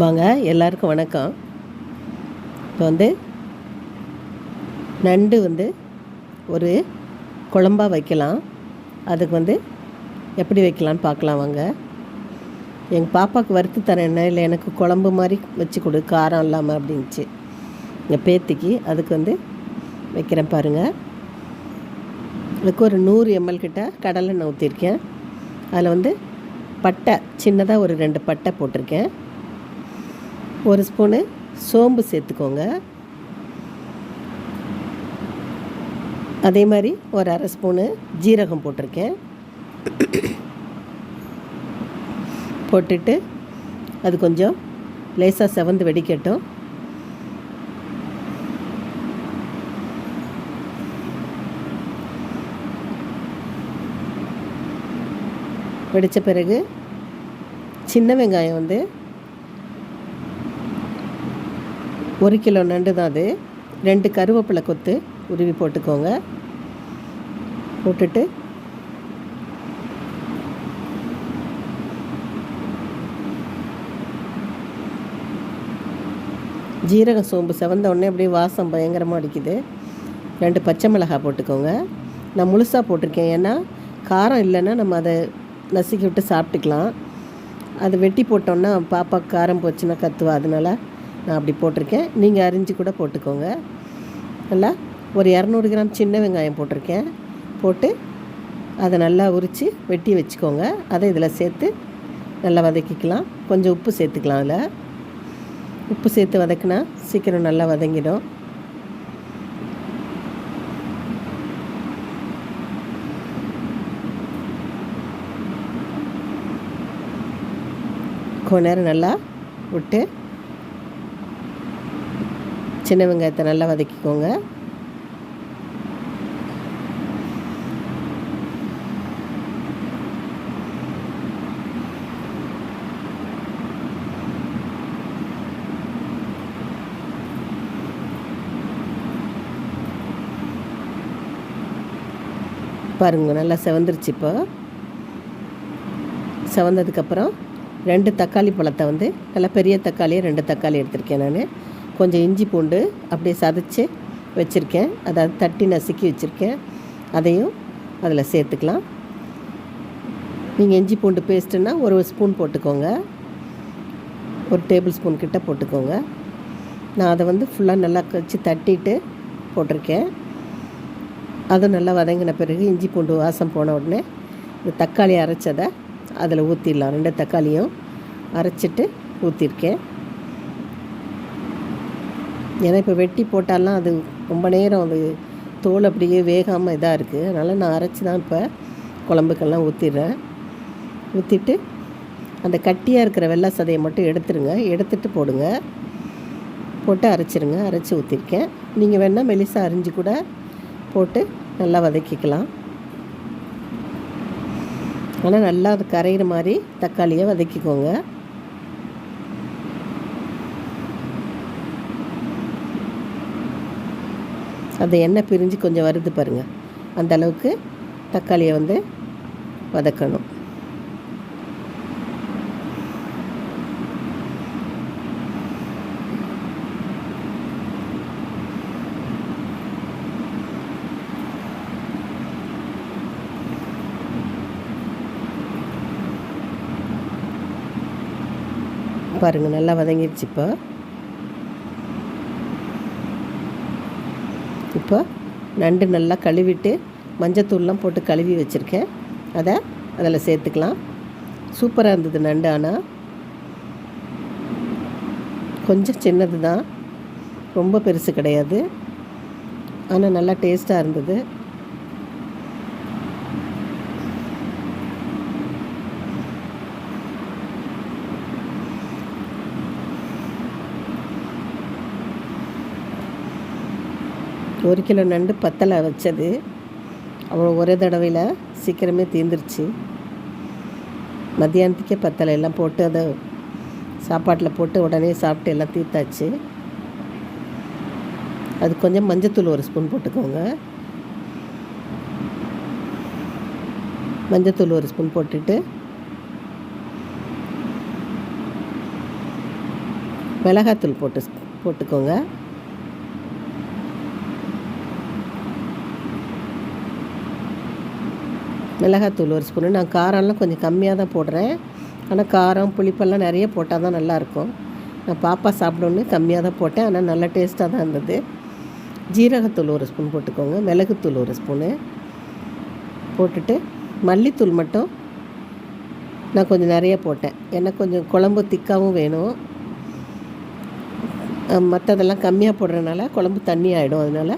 வாங்க எல்லாருக்கும் வணக்கம். இப்போ வந்து நண்டு வந்து ஒரு குழம்பா வைக்கலாம். அதுக்கு வந்து எப்படி வைக்கலான்னு பார்க்கலாம் வாங்க. எங்கள் பாப்பாவுக்கு வறுத்து தரேன் என்ன இல்லை எனக்கு குழம்பு மாதிரி வச்சு கொடு காரம் இல்லாமல் அப்படின்ச்சு எங்கள் பேத்திக்கு அதுக்கு வந்து வைக்கிறேன் பாருங்கள் அதுக்கு ஒரு நூறு எம்எல் கிட்ட கடலெண்ணெய் ஊற்றிருக்கேன் அதில் வந்து பட்டை சின்னதாக ஒரு ரெண்டு பட்டை போட்டிருக்கேன். ஒரு ஸ்பூனு சோம்பு சேர்த்துக்கோங்க. அதே மாதிரி ஒரு அரை ஸ்பூனு ஜீரகம் போட்டிருக்கேன். போட்டுட்டு அது கொஞ்சம் லேசாக செவந்து வெடிக்கட்டும். வெடித்த பிறகு சின்ன வெங்காயம் வந்து ஒரு கிலோ நண்டு தான் அது. ரெண்டு கருவேப்பிலை கொத்து உருவி போட்டுக்கோங்க. போட்டுட்டு ஜீரக சோம்பு செவந்த உடனே அப்படியே வாசம் பயங்கரமாக அடிக்குது. ரெண்டு பச்சை மிளகாய் போட்டுக்கோங்க. நான் முழுசாக போட்டிருக்கேன். ஏன்னா காரம் இல்லைன்னா நம்ம அதை நசுக்கி விட்டு சாப்பிட்டுக்கலாம். அது வெட்டி போட்டோன்னா பாப்பா காரம் போச்சுன்னா கத்துவா. அதனால் நான் அப்படி போட்டிருக்கேன். நீங்கள் அரிஞ்சு கூட போட்டுக்கோங்க. நல்லா ஒரு இரநூறு கிராம் சின்ன வெங்காயம் போட்டிருக்கேன். போட்டு அதை நல்லா உரித்து வெட்டி வச்சுக்கோங்க. அதை இதில் சேர்த்து நல்லா வதக்கிக்கலாம். கொஞ்சம் உப்பு சேர்த்துக்கலாம் அதில். உப்பு சேர்த்து வதக்குனா சீக்கிரம் நல்லா வதங்கிடும். கொஞ்ச நேரம் நல்லா விட்டு சின்ன வெங்காயத்தை நல்லா வதக்கிக்கோங்க. பாருங்க நல்லா செவந்துருச்சு இப்போ. செவந்ததுக்கப்புறம் ரெண்டு தக்காளி பழத்தை வந்து நல்லா பெரிய தக்காளியை ரெண்டு தக்காளி எடுத்திருக்கேன் நான். கொஞ்சம் இஞ்சி பூண்டு அப்படியே சதைச்சி வச்சுருக்கேன். அதாவது தட்டி நசுக்கி வச்சுருக்கேன். அதையும் அதில் சேர்த்துக்கலாம். நீங்கள் இஞ்சி பூண்டு பேஸ்ட்டுன்னா ஒரு ஸ்பூன் போட்டுக்கோங்க. ஒரு டேபிள் ஸ்பூன் கிட்ட போட்டுக்கோங்க. நான் அதை வந்து ஃபுல்லாக நல்லா வச்சு தட்டிட்டு போட்டிருக்கேன். அதுவும் நல்லா வதங்கின பிறகு இஞ்சி பூண்டு வாசம் போன உடனே இந்த தக்காளி அரைச்சதை அதில் ஊற்றிடலாம் ரெண்டு தக்காளியும் அரைச்சிட்டு ஊற்றிருக்கேன் ஏன்னா இப்போ வெட்டி போட்டாலாம் அது ரொம்ப நேரம் அது தோல் அப்படியே வேகாமல் இதாக இருக்குது அதனால் நான் அரைச்சி தான் இப்போ குழம்புக்கெல்லாம் ஊற்றிடுறேன் ஊற்றிட்டு அந்த கட்டியாக இருக்கிற வெள்ளை சதையை மட்டும் எடுத்துருங்க. எடுத்துட்டு போடுங்க. போட்டு அரைச்சிருங்க. அரைச்சி ஊற்றிருக்கேன் நீங்கள் வேணால் மெலிசாக அரிஞ்சு கூட போட்டு நல்லா வதக்கிக்கலாம். ஆனால் நல்லா அது கரையிற மாதிரி தக்காளியை வதக்கிக்கோங்க. அந்த எண்ணெய் பிரிஞ்சு கொஞ்சம் வருது பாருங்கள் அந்த அளவுக்கு தக்காளியை வந்து வதக்கணும். பாருங்கள் நல்லா வதங்கிடுச்சு இப்போ. இப்போ நண்டு நல்லா கழுவிட்டு மஞ்சத்தூள்லாம் போட்டு கழுவி வச்சுருக்கேன். அதை அதில் சேர்த்துக்கலாம். சூப்பராக இருந்தது நண்டு ஆனால் கொஞ்சம் சின்னது தான் ரொம்ப பெருசு கிடையாது. ஆனால் நல்லா டேஸ்ட்டாக இருந்தது. ஒரு கிலோ நண்டு பத்தலை வச்சது. அவ்வளோ ஒரே தடவையில் சீக்கிரமே தீர்ந்துருச்சு மத்தியானத்துக்கே பத்தலை எல்லாம் போட்டு அதை சாப்பாட்டில் போட்டு உடனே சாப்பிட்டு எல்லாம் தீர்த்தாச்சு. அது கொஞ்சம் மஞ்சத்தூள் ஒரு ஸ்பூன் போட்டுக்கோங்க. மஞ்சத்தூள் ஒரு ஸ்பூன் போட்டுட்டு மிளகாத்தூள் போட்டு போட்டுக்கோங்க. மிளகாத்தூள் ஒரு ஸ்பூனு. நான் காரம்லாம் கொஞ்சம் கம்மியாக தான் போடுறேன். ஆனால் காரம் புளிப்பெல்லாம் நிறைய போட்டால் தான் நல்லாயிருக்கும். நான் பாப்பா சாப்பிடணுன்னு கம்மியாக தான் போட்டேன். ஆனால் நல்லா டேஸ்ட்டாக தான் இருந்தது. ஜீரகத்தூள் ஒரு ஸ்பூன் போட்டுக்கோங்க. மிளகுத்தூள் ஒரு ஸ்பூனு. போட்டுட்டு மல்லித்தூள் மட்டும் நான் கொஞ்சம் நிறைய போட்டேன். ஏன்னா கொஞ்சம் குழம்பு திக்காகவும் வேணும். மற்றதெல்லாம் கம்மியாக போடுறதுனால குழம்பு தண்ணி ஆகிடும் அதனால்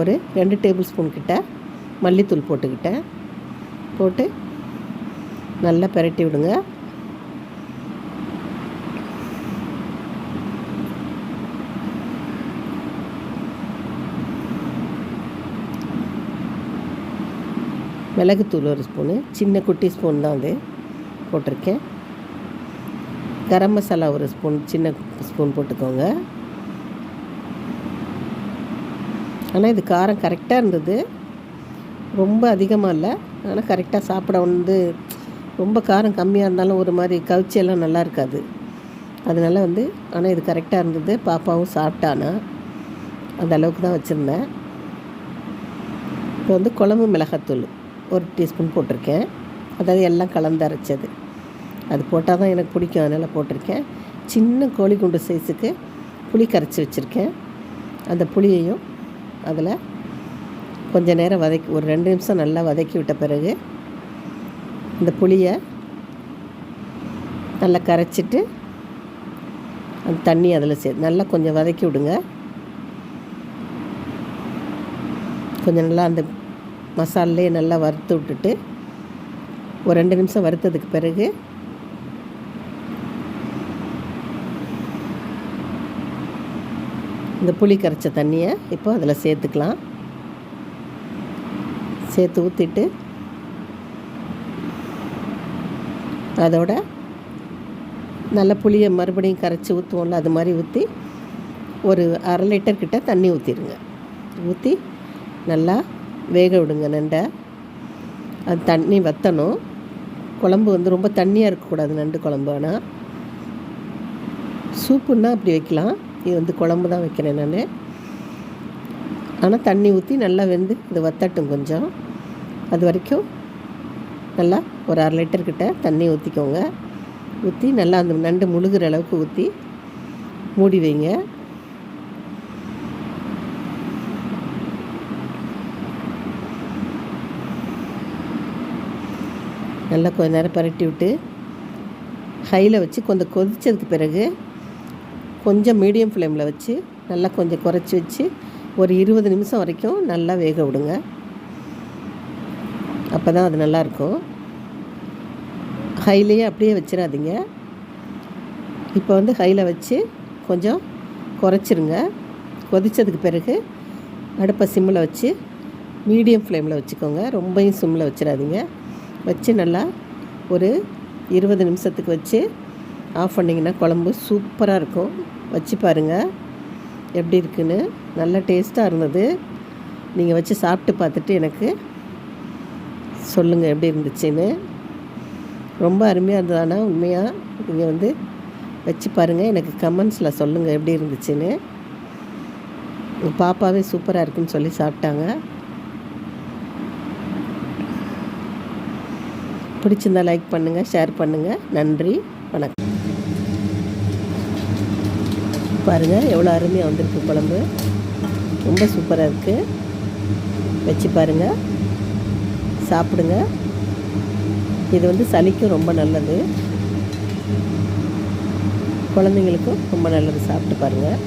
ஒரு ரெண்டு டேபிள் ஸ்பூன் கிட்ட மல்லித்தூள் போட்டுக்கிட்டேன். போட்டு நல்லா பெரட்டி விடுங்க. மிளகுத்தூள் ஒரு ஸ்பூனு சின்ன குட்டி ஸ்பூன் தான் அது போட்டிருக்கேன். கரம் மசாலா ஒரு ஸ்பூன் சின்ன ஸ்பூன் போட்டுக்கோங்க. ஆனால் இது காரம் கரெக்டாக இருந்தது. ரொம்ப அதிகமாக இல்லை. அதனால் கரெக்டாக சாப்பிட வந்து ரொம்ப காரம் கம்மியாக இருந்தாலும் ஒரு மாதிரி கவிச்சியெல்லாம் நல்லா இருக்காது. அதனால் வந்து ஆனால் இது கரெக்டாக இருந்தது. பாப்பாவும் சாப்பிட்டானா? அந்த அளவுக்கு தான் வச்சுருந்தேன். இப்போ வந்து குழம்பு மிளகாத்தூள் ஒரு டீஸ்பூன் போட்டிருக்கேன். அதாவது எல்லாம் கலந்து அரைச்சது. அது போட்டால் தான் எனக்கு பிடிக்கும். அதனால் போட்டிருக்கேன். சின்ன கோழி குண்டு சைஸுக்கு புளி கரைச்சி வச்சுருக்கேன். அந்த புளியையும் அதில் கொஞ்சம் நேரம் வதக்கி ஒரு ரெண்டு நிமிஷம் நல்லா வதக்கி விட்ட பிறகு இந்த புளியை நல்லா கரைச்சிட்டு அந்த தண்ணி அதில் சே நல்லா கொஞ்சம் வதக்கி விடுங்க. கொஞ்சம் நல்லா அந்த மசாலே நல்லா வறுத்து விட்டுட்டு ஒரு ரெண்டு நிமிஷம் வறுத்ததுக்கு பிறகு இந்த புளி கரைச்ச தண்ணியை இப்போ அதில் சேர்த்துக்கலாம். சேர்த்து ஊற்றிட்டு அதோட நல்ல புளியை மறுபடியும் கரைச்சி ஊற்றுவோம்ல அது மாதிரி ஊற்றி ஒரு அரை லிட்டர் கிட்ட தண்ணி ஊற்றிடுங்க ஊற்றி நல்லா வேக விடுங்க நண்டை. அது தண்ணி வற்றணும் குழம்பு வந்து ரொம்ப தண்ணியாக இருக்கக்கூடாது நண்டு குழம்பு ஆனால் சூப்புன்னா அப்படி வைக்கலாம். இது வந்து குழம்பு தான் வைக்கிறேன் நான். ஆனால் தண்ணி ஊற்றி நல்லா வெந்து இது வத்தட்டும் கொஞ்சம். அது வரைக்கும் நல்லா ஒரு அரை லிட்டர்கிட்ட தண்ணி ஊற்றிக்கோங்க ஊற்றி நல்லா அந்த நண்டு முழுகிற அளவுக்கு ஊற்றி மூடி வைங்க. நல்லா கொஞ்ச நேரம் பரட்டி விட்டு ஹையில் வச்சு கொஞ்சம் கொதித்ததுக்கு பிறகு கொஞ்சம் மீடியம் ஃப்ளேமில் வச்சு நல்லா கொஞ்சம் குறைச்சி வச்சு ஒரு இருபது நிமிஷம் வரைக்கும் நல்லா வேக விடுங்க. அப்போ தான் அது நல்லாயிருக்கும். ஹைலேயே அப்படியே வச்சிடாதீங்க இப்போ வந்து ஹையில் வச்சு கொஞ்சம் குறைச்சிருங்க. கொதித்ததுக்கு பிறகு அடுப்பை சிம்மில் வச்சு மீடியம் ஃப்ளேமில் வச்சுக்கோங்க. ரொம்பையும் சிம்மில் வச்சிடாதீங்க வச்சு நல்லா ஒரு இருபது நிமிஷத்துக்கு வச்சு ஆஃப் பண்ணிங்கன்னா குழம்பு சூப்பராக இருக்கும். வச்சு பாருங்கள் எப்படி இருக்குன்னு. நல்ல டேஸ்ட்டாக இருந்தது. நீங்கள் வச்சு சாப்பிட்டு பார்த்துட்டு எனக்கு சொல்லுங்கள் எப்படி இருந்துச்சுன்னு. ரொம்ப அருமையாக இருந்தது ஆனால் உண்மையாக நீங்கள் வந்து வச்சு பாருங்கள் எனக்கு கமெண்ட்ஸில் சொல்லுங்கள் எப்படி இருந்துச்சுன்னு. உங்கள் பாப்பாவே சூப்பராக இருக்குன்னு சொல்லி சாப்பிட்டாங்க. பிடிச்சிருந்தா லைக் பண்ணுங்கள் ஷேர் பண்ணுங்கள் நன்றி வணக்கம். பாருங்கள் எவ்வளோ அருமையாக வந்திருக்கு குழம்பு. ரொம்ப சூப்பராக இருக்குது வச்சு பாருங்கள் சாப்பிடுங்க. இது வந்து சளிக்கும் ரொம்ப நல்லது. குழந்தைங்களுக்கும் ரொம்ப நல்லது சாப்பிட்டு பாருங்கள்